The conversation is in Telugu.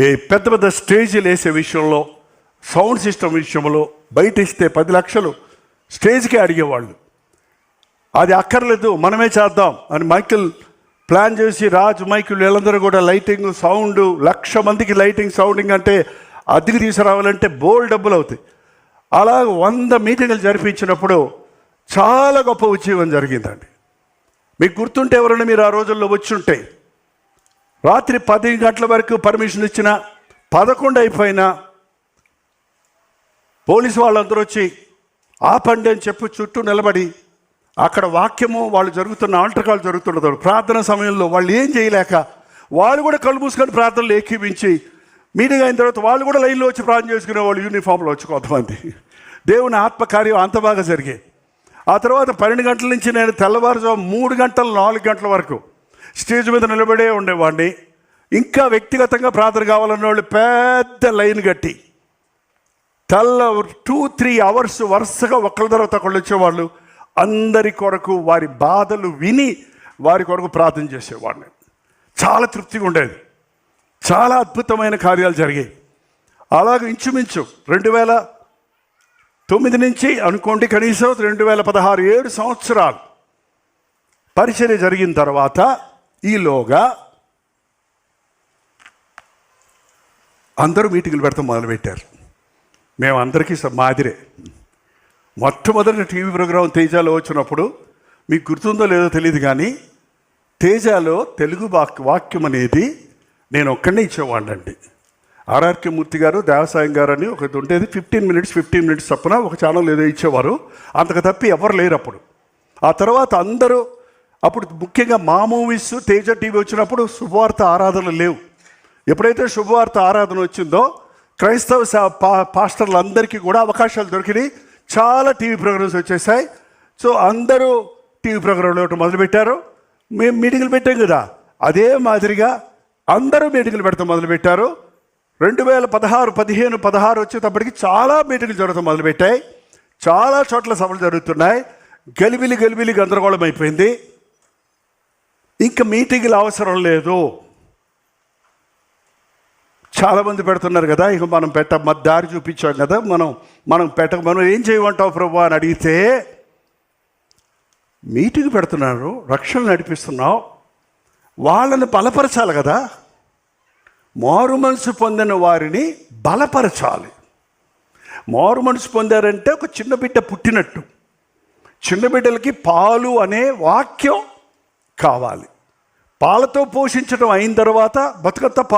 ఈ పెద్ద పెద్ద స్టేజీలు వేసే విషయంలో సౌండ్ సిస్టమ్ విషయంలో బయట ఇస్తే పది లక్షలు స్టేజ్కే అడిగేవాళ్ళు. అది అక్కర్లేదు మనమే చేద్దాం అని మైకిల్ ప్లాన్ చేసి రాజు మైకిల్ వీళ్ళందరూ కూడా లైటింగ్ సౌండ్ లక్ష మందికి లైటింగ్ సౌండింగ్ అంటే అద్దెకి తీసుకురావాలంటే బోల్ డబ్బులు అవుతాయి. అలా వంద మీటింగులు జరిపించినప్పుడు చాలా గొప్ప ఉద్యోగం జరిగిందండి. మీకు గుర్తుంటే ఎవరైనా మీరు ఆ రోజుల్లో వచ్చి ఉంటే రాత్రి పది గంటల వరకు పర్మిషన్ ఇచ్చిన పదకొండు అయిపోయినా పోలీసు వాళ్ళందరూ వచ్చి ఆపండి అని చెప్పి చుట్టూ నిలబడి అక్కడ వాక్యము వాళ్ళు జరుగుతున్న ఆల్టకాలు జరుగుతున్నది ప్రార్థన సమయంలో వాళ్ళు ఏం చేయలేక వాళ్ళు కూడా కళ్ళు మూసుకొని ప్రార్థనలు ఏకీపించి మీటింగ్ అయిన తర్వాత వాళ్ళు కూడా లైన్లో వచ్చి ప్రార్థన చేసుకునే వాళ్ళు యూనిఫామ్లో వచ్చి కొంతమంది. దేవుని ఆత్మకార్యం అంత బాగా జరిగాయి ఆ తర్వాత పన్నెండు గంటల నుంచి నేను తెల్లవారుజాము మూడు గంటలు నాలుగు గంటల వరకు స్టేజ్ మీద నిలబడే ఉండేవాడిని. ఇంకా వ్యక్తిగతంగా ప్రార్థన కావాలన్న వాళ్ళు పెద్ద లైన్ కట్టి తెల్ల టూ త్రీ అవర్స్ వరుసగా ఒకళ్ళ తర్వాత ఒకళ్ళు వచ్చేవాళ్ళు. అందరి కొరకు వారి బాధలు విని వారి కొరకు ప్రార్థన చేసేవాడిని. చాలా తృప్తిగా ఉండేది. చాలా అద్భుతమైన కార్యాలు జరిగాయి. అలాగే ఇంచుమించు రెండు వేల తొమ్మిది నుంచి అనుకోండి కనీసం రెండు వేల పదహారు ఏడు సంవత్సరాలు పరిచర్య జరిగిన తర్వాత ఈలోగా అందరూ మీటింగ్లు పెడతాం మొదలుపెట్టారు. మేము అందరికీ మాదిరే. మొట్టమొదటి టీవీ ప్రోగ్రాం తేజాలో వచ్చినప్పుడు మీకు గుర్తుందో లేదో తెలియదు కానీ తేజాలో తెలుగు వాక్ వాక్యం అనేది నేను ఒక్కడే ఇచ్చేవాడినండి. ఆర్ఆర్కే మూర్తి గారు దేవసాయం గారు అని ఒకటి ఉండేది. ఫిఫ్టీన్ మినిట్స్ ఫిఫ్టీన్ మినిట్స్ చప్పున ఒక ఛానల్ ఏదో ఇచ్చేవారు. అంతకు తప్పి ఎవరు లేరు అప్పుడు. ఆ తర్వాత అందరూ అప్పుడు ముఖ్యంగా మా మూవీస్ తేజ టీవీ వచ్చినప్పుడు శుభవార్త ఆరాధనలు లేవు. ఎప్పుడైతే శుభవార్త ఆరాధన వచ్చిందో క్రైస్తవ పా పాస్టర్లందరికీ కూడా అవకాశాలు దొరికినాయి. చాలా టీవీ ప్రోగ్రామ్స్ వచ్చేసాయి. సో అందరూ టీవీ ప్రోగ్రాంలు ఒకటి మొదలుపెట్టారు. మేము మీటింగులు పెట్టాం కదా. అదే మాదిరిగా అందరూ మీటింగులు పెడతాం మొదలుపెట్టారు. రెండు వేల పదహారు పదిహేను పదహారు వచ్చేటప్పటికి చాలా మీటింగులు జరగడం మొదలుపెట్టాయి. చాలా చోట్ల సభలు జరుగుతున్నాయి. గలిబిలి గలిబిలి గందరగోళం అయిపోయింది. ఇంకా మీటింగ్లు అవసరం లేదు. చాలామంది పెడుతున్నారు కదా ఇక మనం పెట్ట మన దారి చూపించాం కదా మనం మనం పెట్ట మనం ఏం చేయమంటావు ప్రభు అని అడిగితే మీటింగ్ పెడుతున్నారు రక్షణ నడిపిస్తున్నావు వాళ్ళని బలపరచాలి కదా. మారు మనసు పొందిన వారిని బలపరచాలి. మారు మనసు పొందారంటే ఒక చిన్న బిడ్డ పుట్టినట్టు. చిన్న బిడ్డలకి పాలు అనే వాక్యం కావాలి. పాలతో పోషించడం అయిన తర్వాత బతుకత్త పాలు